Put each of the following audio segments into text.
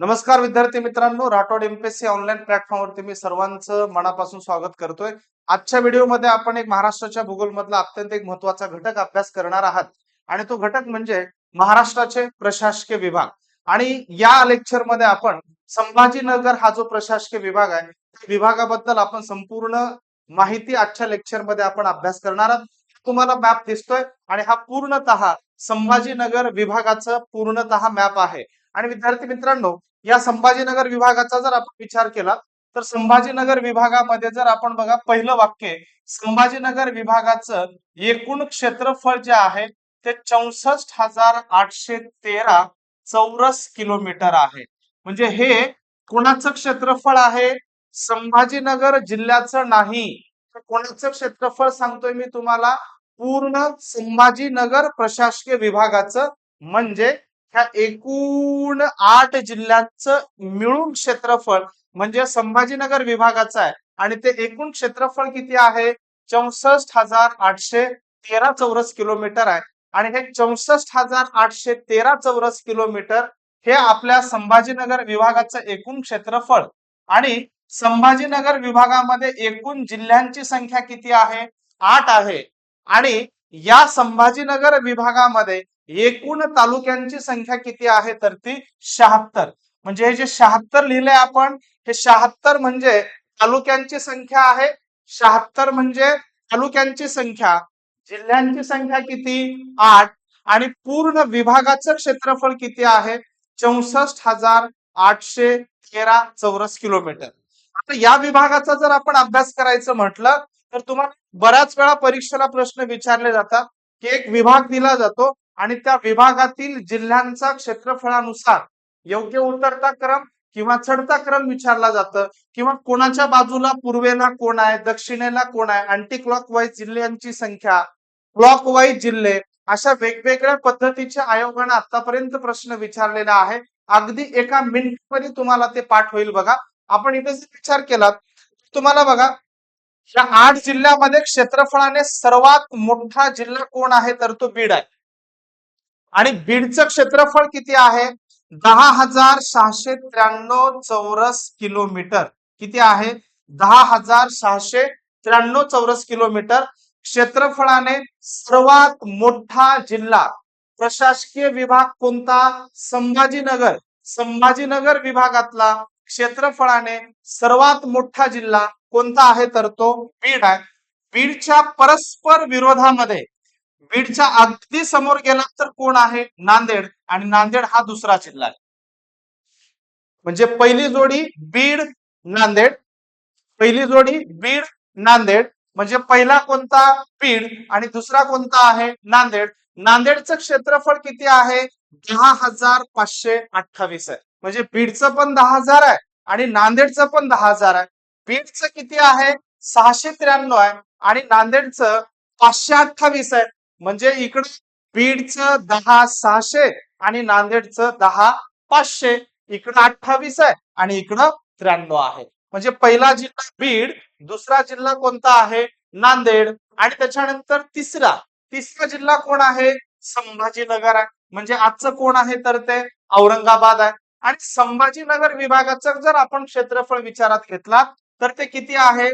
नमस्कार विद्यार्थी मित्रांनो राठोड एमपीएससी ऑनलाईन प्लॅटफॉर्मवरती मी सर्वांचं मनापासून स्वागत करतोय. आजच्या व्हिडिओमध्ये आपण एक महाराष्ट्राच्या भूगोल मधला अत्यंत एक महत्त्वाचा घटक अभ्यास करणार आहात. आणि तो घटक म्हणजे महाराष्ट्राचे प्रशासकीय विभाग. आणि या लेक्चरमध्ये आपण संभाजीनगर हा जो प्रशासकीय विभाग आहे त्या विभागाबद्दल आपण संपूर्ण माहिती आजच्या लेक्चरमध्ये आपण अभ्यास करणार आहात. तुम्हाला मॅप दिसतोय आणि हा पूर्णतः संभाजीनगर विभागाचं पूर्णतः मॅप आहे. आणि विद्यार्थी मित्रांनो या संभाजीनगर विभागाचा जर आपण विचार केला तर संभाजीनगर विभागामध्ये जर आपण बघा पहिलं वाक्य संभाजीनगर विभागाचं एकूण क्षेत्रफळ जे आहे ते चौसष्ट हजार आठशे तेरा चौरस किलोमीटर आहे. म्हणजे हे कोणाचं क्षेत्रफळ आहे? संभाजीनगर जिल्ह्याचं नाही. तर कोणाचं क्षेत्रफळ सांगतोय मी तुम्हाला? पूर्ण संभाजीनगर प्रशासकीय विभागाचं म्हणजे ह्या एकूण आठ जिल्ह्यांचं मिळून क्षेत्रफळ म्हणजे संभाजीनगर विभागाचं आहे. आणि ते एकूण क्षेत्रफळ किती आहे? चौसष्ट हजार आठशे तेरा चौरस किलोमीटर आहे. आणि हे चौसष्ट हजार आठशे तेरा चौरस किलोमीटर हे आपल्या संभाजीनगर विभागाचं एकूण क्षेत्रफळ. आणि संभाजीनगर विभागामध्ये एकूण जिल्ह्यांची संख्या किती आहे? आठ आहे. आणि या संभाजीनगर विभागामध्ये एकूण तालुक्यांची संख्या किती आहे तर ती शहात्तर. म्हणजे हे जे शहात्तर लिहिले आपण हे शहात्तर म्हणजे तालुक्यांची संख्या आहे. शहात्तर म्हणजे तालुक्यांची संख्या. जिल्ह्यांची संख्या किती? आठ. आणि पूर्ण विभागाचं क्षेत्रफळ किती आहे? चौसष्ट हजार आठशे तेरा चौरस किलोमीटर. आता या विभागाचा जर आपण अभ्यास करायचं म्हटलं तर तुम्हाला बऱ्याच वेळा परीक्षेला प्रश्न विचारले जातात. की एक विभाग दिला जातो आणि त्या विभागातील जिल्ह्यांचा क्षेत्रफळानुसार योग्य उतरता क्रम किंवा चढता क्रम विचारला जातं किंवा कोणाच्या बाजूला पूर्वेला कोण आहे दक्षिणेला कोण आहे अँटी क्लॉक वाईज जिल्ह्यांची संख्या क्लॉक वाईज जिल्हे अशा वेगवेगळ्या पद्धतीच्या आयोगाने आतापर्यंत प्रश्न विचारलेला आहे. अगदी एका मिनिटमध्ये तुम्हाला ते पाठ होईल बघा. आपण इथे विचार केला तुम्हाला बघा या आठ जिल्ह्यामध्ये क्षेत्रफळाने सर्वात मोठा जिल्हा कोण आहे तर तो बीड आहे. आणि बीडचं क्षेत्रफळ किती आहे? दहा हजार सहाशे त्र्याण्णव चौरस किलोमीटर. किती आहे? दहा हजार सहाशे त्र्याण्णव चौरस किलोमीटर. क्षेत्रफळाने सर्वात मोठा जिल्हा प्रशासकीय विभाग कोणता? संभाजीनगर. संभाजीनगर विभागातला क्षेत्रफळाने सर्वात मोठा जिल्हा कोणता आहे तर तो बीड आहे. बीडच्या परस्पर विरोधामध्ये बीडच्या अगदी समोर गेला तर कोण आहे? नांदेड. आणि नांदेड हा दुसरा जिल्हा आहे. म्हणजे पहिली जोडी बीड नांदेड. पहिली जोडी बीड नांदेड. म्हणजे पहिला कोणता? बीड. आणि दुसरा कोणता आहे? नांदेड. नांदेडचं क्षेत्रफळ किती आहे? दहा हजार पाचशे अठ्ठावीस आहे. म्हणजे बीडचं पण दहा हजार आहे आणि नांदेडचं पण दहा हजार आहे. बीडचं किती आहे? सहाशे त्र्याण्णव आहे. आणि नांदेडचं पाचशे अठ्ठावीस आहे. म्हणजे इकडं बीडचं दहा सहाशे आणि नांदेडचं दहा पाचशे. इकडं अठ्ठावीस आहे आणि इकडं त्र्याण्णव आहे. म्हणजे पहिला जिल्हा बीड दुसरा जिल्हा कोणता आहे? नांदेड आणि त्याच्यानंतर तिसरा. तिसरा जिल्हा कोण आहे? संभाजीनगर आहे. म्हणजे आजचं कोण आहे तर ते औरंगाबाद आहे. आणि संभाजीनगर विभागाचं जर आपण क्षेत्रफळ विचारात घेतला तर ते किती आहे?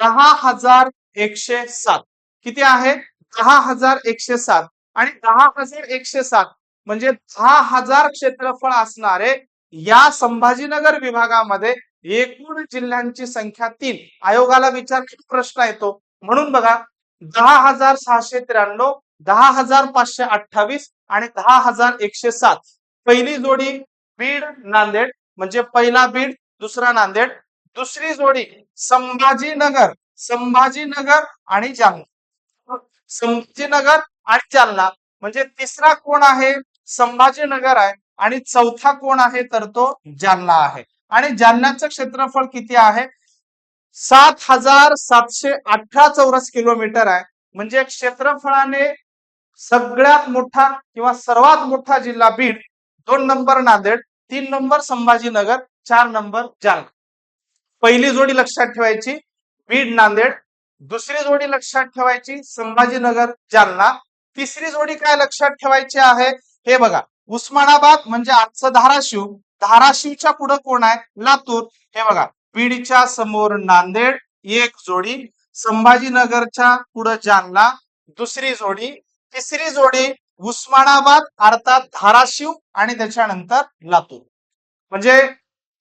दहा हजार एकशे सात. किती आहे? दहा हजार एकशे सात. आणि दहा हजार एकशे सात म्हणजे दहा हजार क्षेत्रफळ असणारे या संभाजीनगर विभागामध्ये एकूण जिल्ह्यांची संख्या तीन. आयोगाला विचार प्रश्न येतो? म्हणून बघा दहा हजार सहाशे त्र्याण्णव दहा हजार पाचशे अठ्ठावीस आणि दहा हजार एकशे सात. पहिली जोडी बीड नांदेड म्हणजे पहिला बीड दुसरा नांदेड दुसरी जोडी संभाजीनगर संभाजीनगर आणि जालना. संभाजीनगर आणि जालना. म्हणजे तिसरा कोण आहे? संभाजीनगर आहे. आणि चौथा कोण आहे? तर तो जालना आहे. आणि जालन्याचं क्षेत्रफळ किती आहे? सात हजार सातशे अठरा चौरस किलोमीटर आहे. म्हणजे क्षेत्रफळाने सगळ्यात मोठा किंवा सर्वात मोठा जिल्हा बीड दोन नंबर नांदेड तीन नंबर संभाजीनगर चार नंबर जालना. पहिली जोडी लक्षात ठेवायची बीड नांदेड दुसरी जोडी लक्षात ठेवायची संभाजीनगर जालना. तिसरी जोडी काय लक्षात ठेवायची आहे? हे बघा उस्मानाबाद म्हणजे आजचं धाराशिव. धाराशिवच्या पुढे कोण आहे? लातूर. हे बघा बीडच्या समोर नांदेड एक जोडी. संभाजीनगरच्या पुढे जालना दुसरी जोडी. तिसरी जोडी उस्मानाबाद अर्थात धाराशिव आणि त्याच्यानंतर लातूर. म्हणजे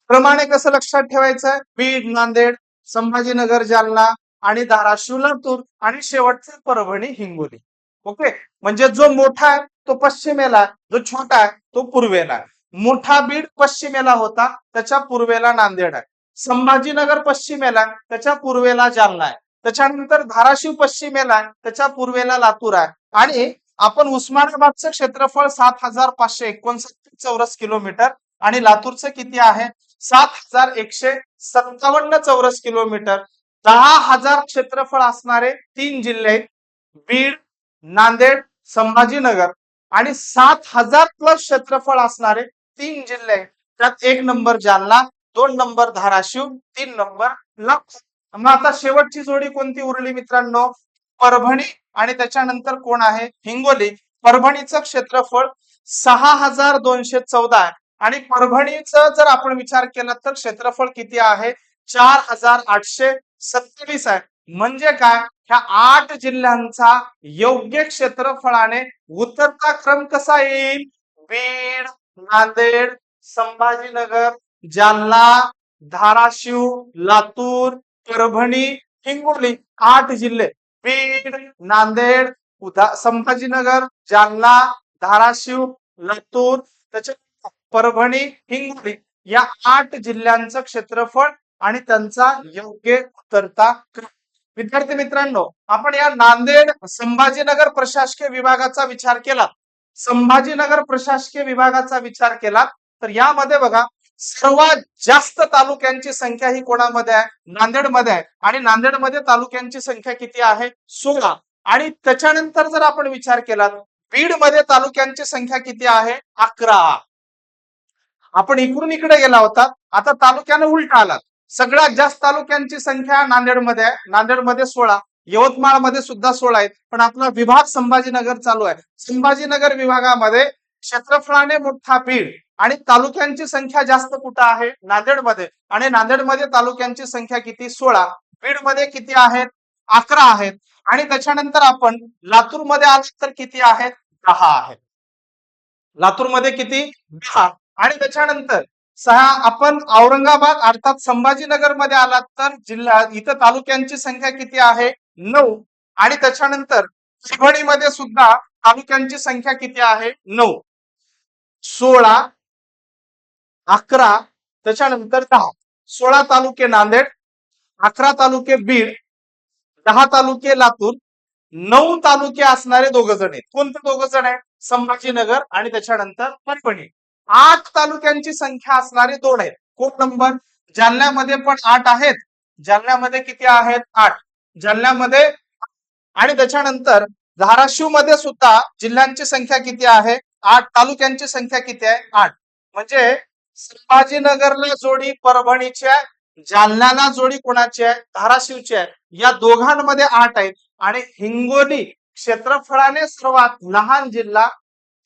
प्रमाणे कसं लक्षात ठेवायचं? बीड नांदेड संभाजीनगर जालना. आणि धाराशिव लातूर आणि शेवटचं परभणी हिंगोली. ओके? म्हणजे जो मोठा आहे तो पश्चिमेला आहे, जो छोटा आहे तो पूर्वेला आहे. मोठा बीड पश्चिमेला होता त्याच्या पूर्वेला नांदेड आहे. संभाजीनगर पश्चिमेला आहे, त्याच्या पूर्वेला जालना आहे. त्याच्यानंतर धाराशिव पश्चिमेला आहे, त्याच्या पूर्वेला लातूर आहे. आणि आपण उस्मानाबादचं क्षेत्रफळ सात हजार पाचशे एकोणसत्तर चौरस किलोमीटर आणि लातूरचं किती आहे? सात हजार एकशे सत्तावन्न चौरस किलोमीटर. दहा हजार क्षेत्रफळ असणारे तीन जिल्हे बीड नांदेड संभाजीनगर आणि सात हजार प्लस क्षेत्रफळ असणारे तीन जिल्हे त्यात एक नंबर जालना दोन नंबर धाराशिव तीन नंबर लातूर मग आता शेवटची जोडी कोणती उरली मित्रांनो? परभणी आणि त्याच्यानंतर कोण आहे? हिंगोली. परभणीचं क्षेत्रफळ सहा हजार दोनशे चौदा आहे. आणि परभणीचं जर आपण विचार केला तर क्षेत्रफळ किती आहे? चार हजार आठशे सत्तावीस आहे. म्हणजे काय? ह्या आठ जिल्ह्यांचा योग्य क्षेत्रफळाने उतरता क्रम कसा येईल? बीड नांदेड संभाजीनगर जालना धाराशिव लातूर परभणी हिंगोली आठ जिल्हे. बीड नांदेड उदा संभाजीनगर जालना धाराशिव लातूर त्याच्या परभणी हिंगोली या आठ जिल्ह्यांचं क्षेत्रफळ आणि त्यांचा योग्य उतरता विद्यार्थी मित्रांनो आपण या नांदेड संभाजीनगर प्रशासकीय विभागाचा विचार केला. संभाजीनगर प्रशासकीय विभागाचा विचार केला तर यामध्ये बघा सर्वात जास्त तालुक्यांची संख्या ही कोणामध्ये आहे? नांदेडमध्ये आहे. आणि नांदेडमध्ये तालुक्यांची संख्या किती आहे? सोळा. आणि त्याच्यानंतर जर आपण विचार केला बीडमध्ये तालुक्यांची संख्या किती आहे? अकरा. आपण इकडून इकडे गेला होता आता तालुक्याने उलटा आलात. सगळ्यात जास्त तालुक्यांची संख्या नांदेडमध्ये आहे. नांदेडमध्ये सोळा यवतमाळमध्ये सुद्धा सोळा आहेत. पण आपला विभाग संभाजीनगर चालू आहे. संभाजीनगर विभागामध्ये क्षेत्रफळाने मोठा बीड आणि तालुक्यांची संख्या जास्त कुठं आहे? नांदेडमध्ये. आणि नांदेडमध्ये तालुक्यांची संख्या किती? सोळा. बीडमध्ये किती आहेत? अकरा आहेत. आणि त्याच्यानंतर आपण लातूरमध्ये आज तर किती आहेत? दहा आहेत. लातूरमध्ये किती? दहा. आणि त्याच्यानंतर सहा आपण औरंगाबाद अर्थात संभाजीनगरमध्ये आलात तर जिल्हा इथं तालुक्यांची संख्या किती आहे? नऊ. आणि त्याच्यानंतर परभणीमध्ये सुद्धा तालुक्यांची संख्या किती आहे? नऊ. सोळा अकरा त्याच्यानंतर दहा. सोळा तालुके नांदेड अकरा तालुके बीड दहा तालुके लातूर नऊ तालुके असणारे दोघ जण आहेत. कोणते दोघ जण आहेत? संभाजीनगर आणि त्याच्यानंतर परभणी. आठ तालुक्यांची संख्या असणारे दोन आहेत. कोण नंबर? जालन्यामध्ये पण आठ आहेत. जालन्यामध्ये किती आहेत? आठ. जालन्यामध्ये आणि त्याच्यानंतर धाराशिवमध्ये सुद्धा जिल्ह्यांची संख्या किती आहे? आठ. तालुक्यांची संख्या किती आहे? आठ. म्हणजे संभाजीनगरला जोडी परभणीची आहे. जालन्याला जोडी कोणाची आहे? धाराशिवची आहे. या दोघांमध्ये आठ आहेत. आणि हिंगोली क्षेत्रफळाने सर्वात लहान जिल्हा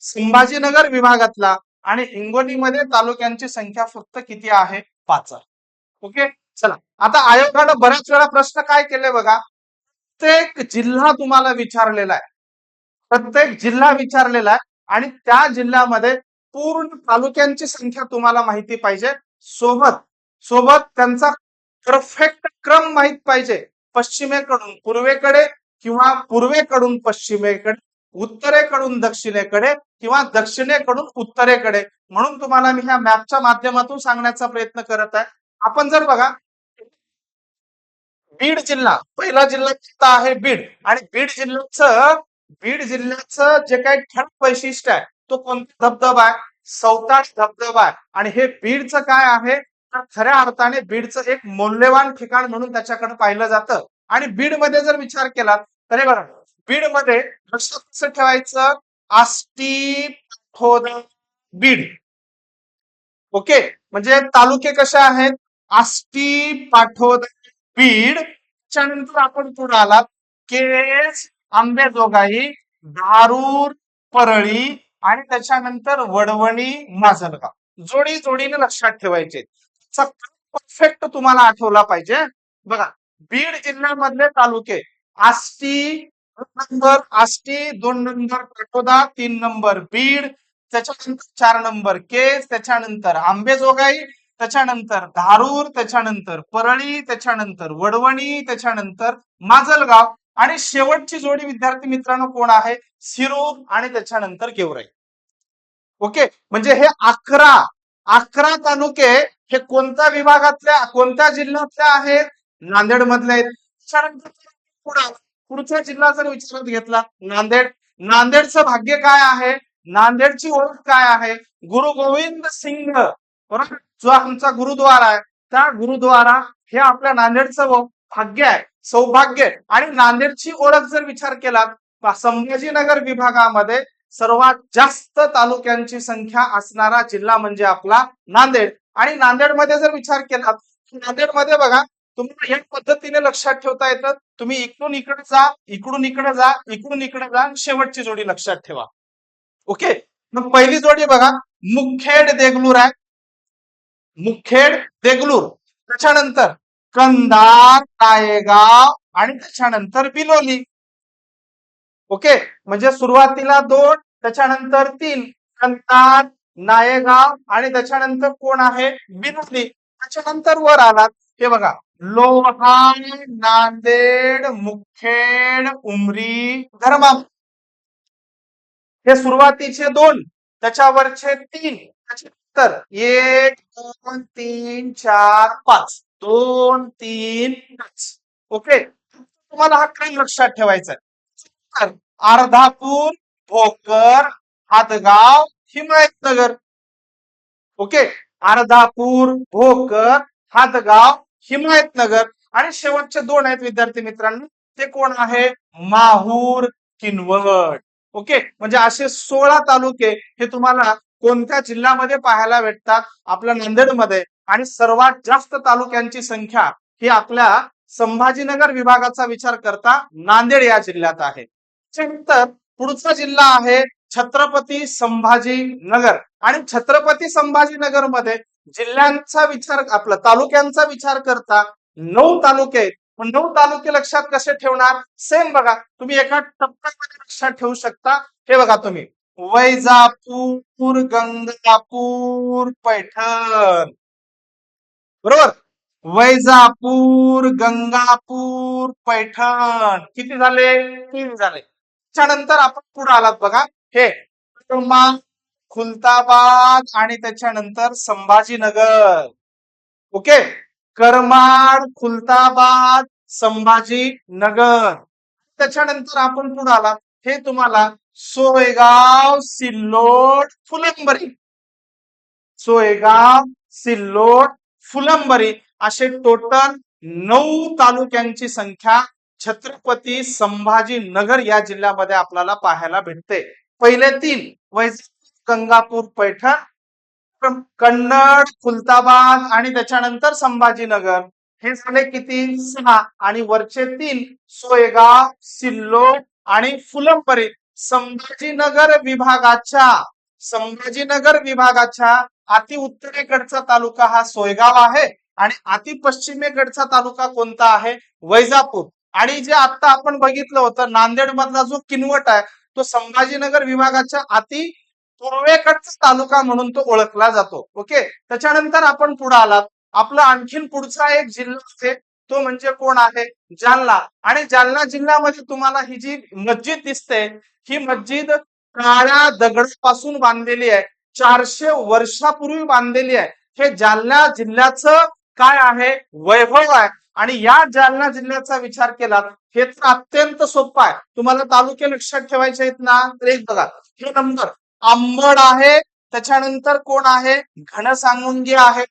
संभाजीनगर विभागातला आणि हिंगोलीमध्ये तालुक्यांची संख्या फक्त किती आहे? पाच ओके? चला. आता आयोगानं बऱ्याच वेळा प्रश्न काय केले बघा? प्रत्येक जिल्हा तुम्हाला विचारलेला आहे. प्रत्येक जिल्हा विचारलेला आहे आणि त्या जिल्ह्यामध्ये पूर्ण तालुक्यांची संख्या तुम्हाला माहिती पाहिजे. सोबत सोबत त्यांचा परफेक्ट क्रम माहीत पाहिजे. पश्चिमेकडून पूर्वेकडे किंवा पूर्वेकडून पश्चिमेकडे. उत्तरेकडून दक्षिणेकडे किंवा दक्षिणेकडून उत्तरेकडे. म्हणून तुम्हाला मी ह्या मॅपच्या माध्यमातून सांगण्याचा प्रयत्न करत आहे. आपण जर बघा बीड जिल्हा पहिला जिल्हा कोणता आहे बीड? आणि बीड जिल्ह्याचं बीड जिल्ह्याचं जे काही ठळक वैशिष्ट्य आहे तो कोणता धबधबा आहे? सौताश धबधबा आहे. आणि हे बीडचं काय आहे? तर खऱ्या अर्थाने बीडचं एक मौल्यवान ठिकाण म्हणून त्याच्याकडे पाहिलं जातं. आणि बीडमध्ये जर विचार केला तर हे बघा बीडमध्ये लक्षात कसं ठेवायचं? आष्टी पाठोदा बीड. ओके? म्हणजे तालुके कसे आहेत? आष्टी पाठोदा बीड. त्याच्यानंतर आपण पुढे आलात. केज आंबेजोगाई धारूर परळी आणि त्याच्यानंतर वडवणी माजलगाव. जोडी जोडीने लक्षात ठेवायचे. परफेक्ट तुम्हाला आठवला पाहिजे. बघा बीड जिल्ह्यामधले तालुके आष्टी नंबर आष्टी दोन नंबर पाटोदा तीन नंबर बीड त्याच्यानंतर चार नंबर केस त्याच्यानंतर आंबेजोगाई त्याच्यानंतर धारूर त्याच्यानंतर परळी त्याच्यानंतर वडवणी त्याच्यानंतर माजलगाव आणि शेवटची जोडी विद्यार्थी मित्रांनो कोण आहे? सिरूर आणि त्याच्यानंतर गेवराई. ओके? म्हणजे हे अकरा अकरा तालुके हे कोणत्या विभागातल्या कोणत्या जिल्ह्यातल्या आहेत? नांदेड मधले आहेत. त्याच्यानंतर पुढं पुढचा जिल्हा जर विचारात घेतला नांदेड नांदेडचं भाग्य काय आहे? नांदेडची ओळख काय आहे? गुरु गोविंद सिंग बरोबर? जो आमचा गुरुद्वारा आहे त्या गुरुद्वारा हे आपल्या नांदेडचं भाग्य आहे सौभाग्य आणि नांदेडची ओळख जर विचार केला संभाजीनगर विभागामध्ये सर्वात जास्त तालुक्यांची संख्या असणारा जिल्हा म्हणजे आपला नांदेड. आणि नांदेडमध्ये जर विचार केला तर नांदेडमध्ये बघा तुम्हाला या पद्धतीने लक्षात ठेवता येतं तुम्ही इकडून इकडे जा इकडून इकडे जा इकडून इकडे जा शेवटची जोडी लक्षात ठेवा. ओके मग पहिली जोडी बघा. मुखेड देगलूर आहे. मुखेड देगलूर. त्याच्यानंतर कंधार नायगाव आणि त्याच्यानंतर बिलोली. ओके म्हणजे सुरुवातीला दोन त्याच्यानंतर तीन. कंधार नायगाव आणि त्याच्यानंतर कोण आहे? बिलोली. त्याच्यानंतर वर आलात. हे बघा. लोहान नांदेड मुखेड उमरी धर्मा हे सुरुवातीचे दोन त्याच्यावरचे तीन तर एक दोन तीन चार पाच. दोन तीन पाच. ओके? तुम्हाला हा क्रम लक्षात ठेवायचा तर अर्धापूर भोकर हातगाव हिमायतनगर. ओके? अर्धापूर भोकर हातगाव हिमायतनगर. आणि शेवटचे दोन आहेत विद्यार्थी मित्रांनो. ते कोण आहे? माहूर किनवट. ओके? म्हणजे असे सोळा तालुके हे तुम्हाला कोणत्या जिल्ह्यामध्ये पाहायला भेटतात? आपल्या नांदेडमध्ये. आणि सर्वात जास्त तालुक्यांची संख्या ही आपल्या संभाजीनगर विभागाचा विचार करता नांदेड या जिल्ह्यात आहे. त्यानंतर पुढचा जिल्हा आहे छत्रपती संभाजीनगर. आणि छत्रपती संभाजीनगरमध्ये जिल्ह्यांचा विचार आपला तालुक्यांचा विचार करता नऊ तालुके आहेत. मग नऊ तालुके लक्षात कसे ठेवणार? सेम बघा तुम्ही एका टप्प्यामध्ये लक्षात ठेवू शकता. हे बघा तुम्ही वैजापूर गंगापूर पैठण. बरोबर? वैजापूर गंगापूर पैठण. किती झाले? तीन झाले. त्याच्यानंतर आपण पुढे आलात बघा. हे क्रमांक खुलताबाद आणि त्याच्यानंतर संभाजीनगर. ओके? करमाड खुलताबाद संभाजीनगर. त्याच्यानंतर आपण पुढे आला हे तुम्हाला सोयगाव सिल्लोड फुलंबरी. सोयगाव सिल्लोड फुलंबरी असे टोटल नऊ तालुक्यांची संख्या छत्रपती संभाजीनगर या जिल्ह्यामध्ये आपल्याला पाहायला भेटते. पहिले तीन. वैज गंगापूर पैठण कन्नड खुलताबाद आणि त्याच्यानंतर संभाजीनगर. हे झाले किती? सहा. आणि वरचे तीन सोयगाव सिल्लोड आणि फुलंबरी. संभाजीनगर विभागाच्या संभाजीनगर विभागाच्या अति उत्तरेकडचा तालुका हा सोयगाव आहे आणि अति पश्चिमेकडचा तालुका कोणता आहे? वैजापूर. आणि जे आता आपण बघितलं होतं नांदेड मधला जो किनवट आहे तो संभाजीनगर विभागाच्या अति पूर्वेकडचा तालुका म्हणून तो ओळखला जातो. ओके? त्याच्यानंतर आपण पुढे आलात. आपला आणखीन पुढचा एक जिल्हा आहे. तो म्हणजे कोण आहे? जालना. आणि जालना जिल्ह्यामध्ये तुम्हाला ही जी मस्जिद दिसते ही मस्जिद काळ्या दगडापासून बांधलेली आहे. चारशे वर्षापूर्वी बांधलेली आहे. हे जालना जिल्ह्याचं काय आहे? वैभव आहे. आणि या जालना जिल्ह्याचा विचार केला हे तर अत्यंत सोपं आहे. तुम्हाला तालुके लक्षात ठेवायचे आहेत ना? तर एक बघा. हे नंबर आंबड आहे त्याच्यानंतर कोण आहे? घनसावंगी आहे.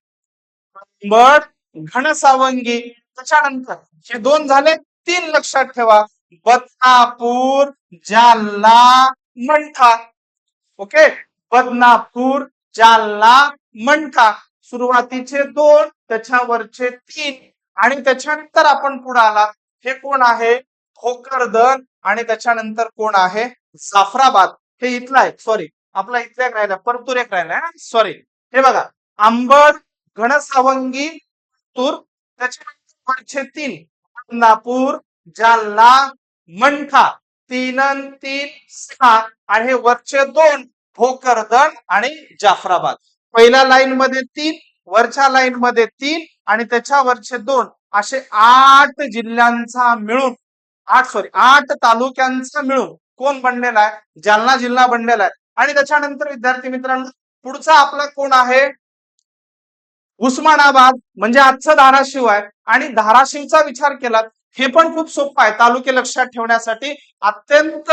आंबड घनसावंगी त्याच्यानंतर हे दोन झाले तीन लक्षात ठेवा. बदनापूर जालना मंठा. ओके? बदनापूर जालना मंठा. सुरुवातीचे दोन त्याच्यावरचे तीन. आणि त्याच्यानंतर आपण पुढे आला. हे कोण आहे? भोकरदन. आणि त्याच्यानंतर कोण आहे? जाफराबाद. हे इथलं आहे सॉरी आपला इथल्या राहिला परतूर एक राहिला सॉरी हे बघा आंबड घनसावंगी तूर त्याच्यानंतर तीन बदनापूर जालना मंठा तीन तीन सहा आणि हे वरचे दोन भोकरदन आणि जाफराबाद. पहिल्या लाईन मध्ये तीन वरच्या लाईन मध्ये तीन आणि त्याच्यावरचे दोन असे आठ जिल्ह्यांचा मिळून आठ सॉरी आठ तालुक्यांचा मिळून कोण बनलेला आहे? जालना जिल्हा बनलेला आहे. आणि त्याच्यानंतर विद्यार्थी मित्रांनो पुढचा आपला कोण आहे? उस्मानाबाद म्हणजे आजचं धाराशिव आहे. आणि धाराशिवचा विचार केला हे पण खूप सोपं आहे. तालुके लक्षात ठेवण्यासाठी अत्यंत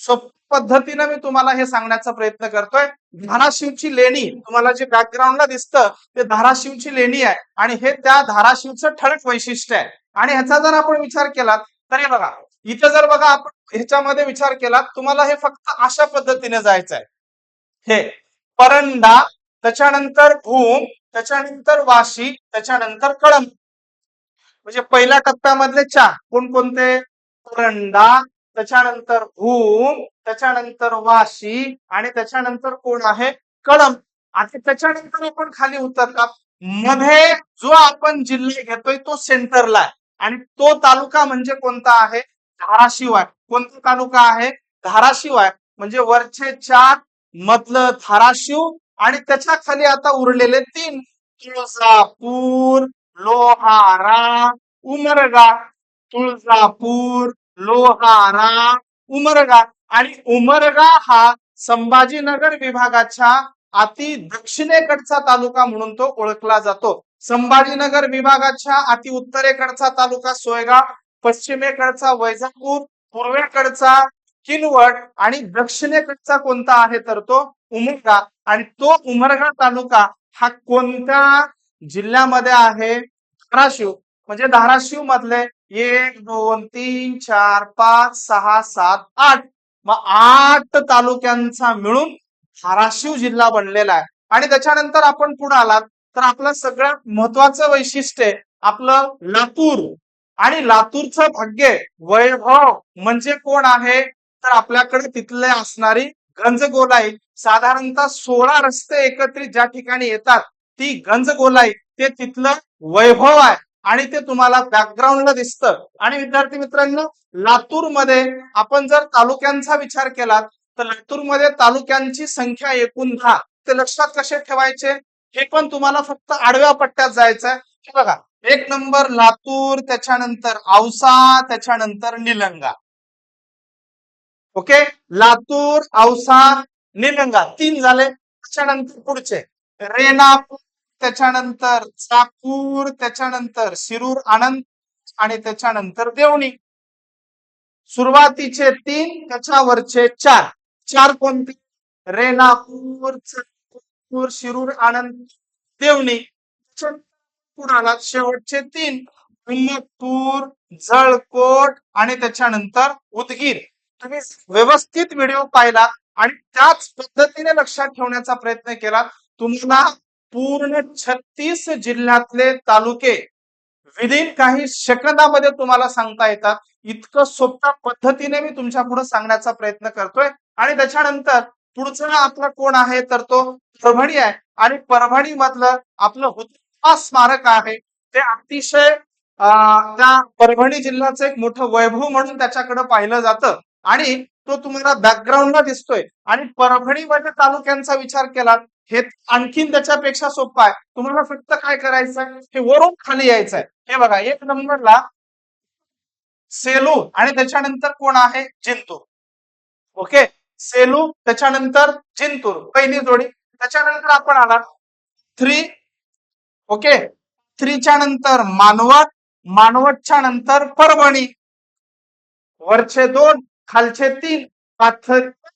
सोप्या पद्धतीनं मी तुम्हाला हे सांगण्याचा प्रयत्न करतोय. धाराशिवची लेणी तुम्हाला जे बॅकग्राऊंडला दिसतं ते धाराशिवची लेणी आहे. आणि हे त्या धाराशिवचं ठळक वैशिष्ट्य आहे. आणि ह्याचा जर आपण विचार केला तर हे बघा इथं जर बघा आपण ह्याच्यामध्ये विचार केला तुम्हाला हे फक्त अशा पद्धतीने जायचं आहे हे परंडा त्याच्यानंतर भूम त्याच्यानंतर वाशी त्याच्यानंतर कळंब. म्हणजे पहिल्या टप्प्यामधले चार कोणकोणते? परंडा त्याच्यानंतर भूम त्याच्यानंतर वाशी आणि त्याच्यानंतर कोण आहे? कळंब. आणि त्याच्यानंतर आपण खाली उतरला मध्ये जो आपण जिल्हे घेतोय तो सेंटरला आहे. आणि तो तालुका म्हणजे कोणता आहे? धाराशिवाय कोणता तालुका आहे? धाराशिवाय म्हणजे वरचे चार मधलं धाराशिव आणि त्याच्याखाली आता उरलेले तीन. तुळजापूर लोहारा उमरगा. तुळजापूर लोहारा उमरगा. आणि उमरगा हा संभाजीनगर विभागाच्या अति दक्षिणेकडचा तालुका म्हणून तो ओळखला जातो. संभाजीनगर विभागाच्या अति उत्तरेकडचा तालुका सोयगाव पश्चिमेकडचा वैजापूर पूर्वेकडचा किनवट आणि दक्षिणेकडचा कोणता आहे तर तो उमरगा. आणि तो उमरगा तालुका हा कोणत्या जिल्ह्यामध्ये आहे? धाराशिव. म्हणजे धाराशिव मधले एक दोन तीन चार पाच सहा सात आठ. मग आठ तालुक्यांचा मिळून धाराशिव जिल्हा बनलेला आहे. आणि त्याच्यानंतर आपण पुढे आलात तर आपलं सगळ्यात महत्वाचं वैशिष्ट्य आपलं लातूर. आणि लातूरचं भाग्य वैभव म्हणजे कोण आहे? तर आपल्याकडे तिथले असणारी गंजगोलाई. साधारणतः सोळा रस्ते एकत्रित ज्या ठिकाणी येतात ती गंजगोलाई. ते तिथलं वैभव आहे. आणि ते तुम्हाला बॅकग्राऊंडला दिसतं. आणि विद्यार्थी मित्रांनो लातूरमध्ये आपण जर तालुक्यांचा विचार केला तर लातूरमध्ये तालुक्यांची संख्या एकूण दहा. ते लक्षात कसे ठेवायचे? हे पण तुम्हाला फक्त आडव्या पट्ट्यात जायचं आहे हे बघा एक नंबर लातूर त्याच्यानंतर औसा त्याच्यानंतर निलंगा. ओके? लातूर औसा निलंगा तीन झाले. त्याच्यानंतर पुढचे रेणापूर त्याच्यानंतर चाकूर त्याच्यानंतर शिरूर आनंद आणि त्याच्यानंतर देवणी. सुरुवातीचे तीन त्याच्यावरचे चार. चार कोणते? रेणापूर चाकूर शिरूर आनंद देवणी. पुढाला शेवटचे तीन. अहमदपूर जळकोट आणि त्याच्यानंतर उदगीर. तुम्ही व्यवस्थित व्हिडिओ पाहिला आणि त्याच पद्धतीने लक्षात ठेवण्याचा प्रयत्न केला. तुम्हाला पूर्ण छत्तीस जिल्ह्यातले तालुके विदिन काही सेकंदामध्ये तुम्हाला सांगता येतात. इतकं सोप्या पद्धतीने मी तुमच्यापुढे सांगण्याचा प्रयत्न करतोय. आणि त्याच्यानंतर पुढचा आपला कोण आहे? तर तो परभणी आहे. आणि परभणी मधलं आपलं होत स्मारक आहे. ते अतिशय त्या परभणी जिल्ह्याचं एक मोठं वैभव म्हणून त्याच्याकडे पाहिलं जातं. आणि तो तुम्हाला बॅकग्राऊंडला दिसतोय. आणि परभणीमध्ये तालुक्यांचा विचार केला हे आणखीन त्याच्यापेक्षा सोपं आहे. तुम्हाला फक्त काय करायचं हे वरून खाली यायचं आहे हे बघा एक नंबरला सेलू आणि त्याच्यानंतर कोण आहे? जिंतूर. ओके? सेलू त्याच्यानंतर जिंतूर पहिली जोडी. त्याच्यानंतर आपण आला थ्री ओके? थ्रीच्या नंतर मानवत मानवतच्या नंतर परभणी. वरचे दोन खालचे तीन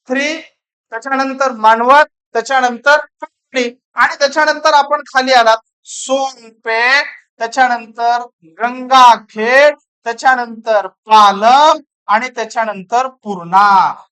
थ्री त्याच्यानंतर मानवत त्याच्यानंतर परभणी. आणि त्याच्यानंतर आपण खाली आलात सोनपेठ त्याच्यानंतर गंगाखेड. त्याच्यानंतर पालम. आणि त्याच्यानंतर पूर्णा.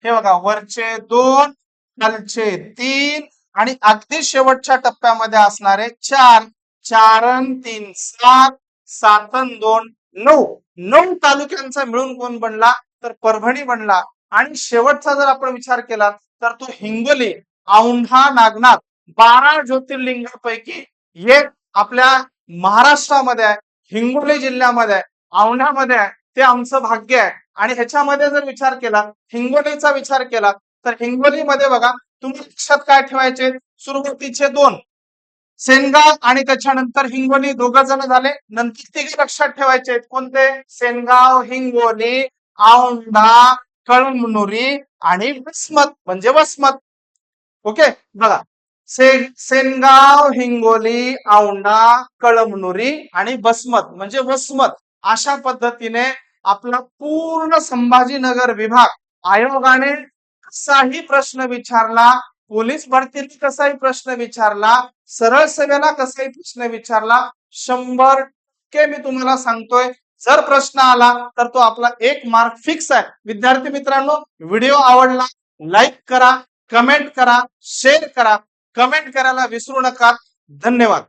हे बघा वरचे दोन खालचे तीन. आणि अगदी शेवटच्या टप्प्यामध्ये असणारे चार. चारन तीन सात सातन दोन नऊ. नऊ तालुक्यांचा मिळून कोण बनला? तर परभणी बनला. आणि शेवटचा जर आपण विचार केला तर तो हिंगोली औंढा नागनाथ बारा ज्योतिर्लिंगापैकी एक आपल्या महाराष्ट्रामध्ये आहे हिंगोली जिल्ह्यामध्ये आहे औंढ्यामध्ये आहे. ते आमचं भाग्य आहे. आणि ह्याच्यामध्ये जर विचार केला हिंगोलीचा विचार केला तर हिंगोलीमध्ये बघा तुम्ही लक्षात काय ठेवायचे? सुरुवातीचे दोन. सेनगाव आणि त्याच्यानंतर हिंगोली दोघ जण झाले. नंतर तिघे लक्षात ठेवायचे आहेत. कोणते? सेनगाव हिंगोली औंढा कळमनुरी आणि वसमत म्हणजे वसमत. ओके? बघा. से सेनगाव हिंगोली औंढा कळमनुरी आणि बसमत म्हणजे वसमत. अशा पद्धतीने आपला पूर्ण संभाजीनगर विभाग आयोगाने कसाही प्रश्न विचारला पोलीस भरतीने कसाही प्रश्न विचारला सरळ सेवेला कसाही प्रश्न विचारला शंभर टक्के मी तुम्हाला सांगतोय जर प्रश्न आला तर तो आपला एक मार्क फिक्स आहे. विद्यार्थी मित्रांनो व्हिडिओ आवडला लाईक करा कमेंट करा शेअर करा कमेंट करायला विसरू नका. धन्यवाद.